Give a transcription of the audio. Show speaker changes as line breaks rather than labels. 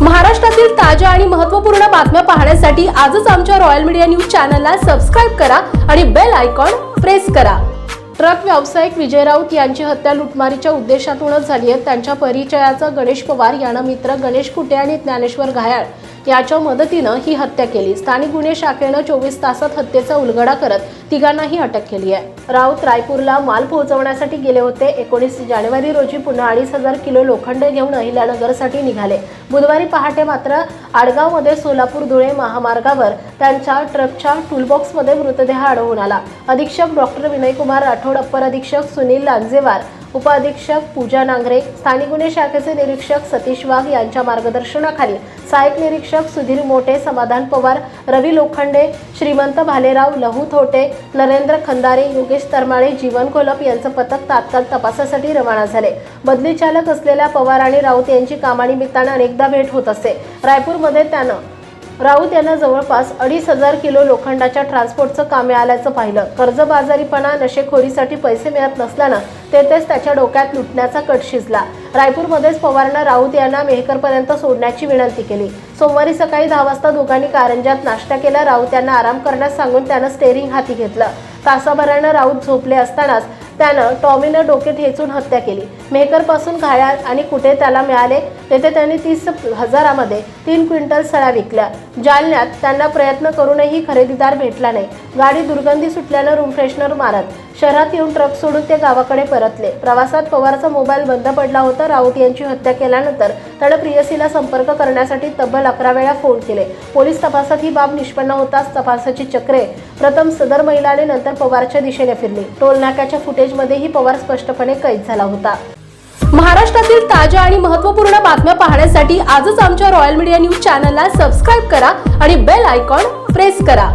महाराष्ट्रातील ताज्या आणि महत्त्वपूर्ण बातम्या पाहण्यासाठी आजच आमच्या रॉयल मीडिया न्यूज चॅनलला सबस्क्राईब करा आणि बेल आयकॉन प्रेस करा. ट्रक व्यावसायिक विजय राऊत यांची हत्या लुटमारीच्या उद्देशातूनच झाली आहे. त्यांच्या परिचयाचा गणेश पवार यानं मित्र गणेश कुटे आणि ज्ञानेश्वर घायाळ याच्या मदतीनं ही हत्या केली. स्थानिक गुन्हे शाखेनं चोवीस तासात हत्येचा उलगडा करत तिघांनाही अटक केली आहे. राऊत रायपूरला माल पोहोचवण्यासाठी गेले होते. एकोणीस जानेवारी रोजी पुन्हा अडीच हजार किलो लोखंड घेऊन अहिल्यानगरसाठी निघाले. बुधवारी पहाटे मात्र आडगावमध्ये सोलापूर धुळे महामार्गावर त्यांच्या ट्रकच्या टूलबॉक्समध्ये मृतदेह आढळून आला. अधीक्षक डॉक्टर विनयकुमार राठोड अप्पर अधीक्षक सुनील लांजेवार उपअधीक्षक पूजा नांगरे स्थानिक गुन्हे शाखेचे निरीक्षक सतीश वाघ यांच्या मार्गदर्शनाखाली सहाय्यक निरीक्षक सुधीर मोटे समाधान पवार रवी लोखंडे श्रीमंत भालेराव लहू थोटे नरेंद्र खंदारे योगेश तरमाळे जीवन कोलप यांचं पथक तात्काळ तपासासाठी रवाना झाले. बदली चालक असलेल्या पवार आणि राऊत यांची कामानिमित्तानं अनेकदा भेट होत असे. रायपूरमध्ये त्यानं राऊत यांना जवळपास अडीच हजार किलो लोखंडाच्या ट्रान्सपोर्टचं काम मिळाल्याचं पाहिलं. कर्जबाजारीपणा नशेखोरीसाठी पैसे मिळत नसल्यानं तेथेच त्याच्या डोक्यात लुटण्याचा कट शिजला. रायपूरमध्येच पवारनं राऊत यांना मेहकरपर्यंत सोडण्याची विनंती केली. सोमवारी सकाळी दहा वाजता दोघांनी कारंजात नाश्ता केला. राऊत यांना आराम करण्यास सांगून त्यानं स्टेअरिंग हाती घेतलं. तासाभरानं राऊत झोपले असतानाच त्यानं टॉमीनं डोके ठेचून हत्या केली. मेहकरपासून घायाळ आणि कुठे त्याला मिळाले तेथे त्यांनी तीस हजारामध्ये तीन क्विंटल सळ्या विकल्या. जालन्यात त्यांना प्रयत्न करूनही खरेदीदार भेटला नाही. गाडी दुर्गंधी सुटल्यानं रूम फ्रेशनर मारत शहरात येऊन ट्रक सोडून ते गावाकडे परतले. प्रवासात पवारचा मोबाईल बंद पडला होता. राऊत यांची हत्या केल्यानंतर त्यानं प्रियसीला संपर्क करण्यासाठी तब्बल अकरा वेळा फोन केले. पोलीस तपासात ही बाब निष्पन्न होताच तपासाची चक्रे प्रथम सदर महिलाने नंतर पवारच्या दिशेने फिरली. टोलनाक्याच्या फुटेजमध्येही पवार स्पष्टपणे कैद झाला होता. महाराष्ट्रातील ताज्या आणि महत्त्वपूर्ण बातम्या पाहण्यासाठी आजच आमच्या रॉयल मीडिया न्यूज चॅनलला सबस्क्राईब करा आणि बेल आयकॉन प्रेस करा.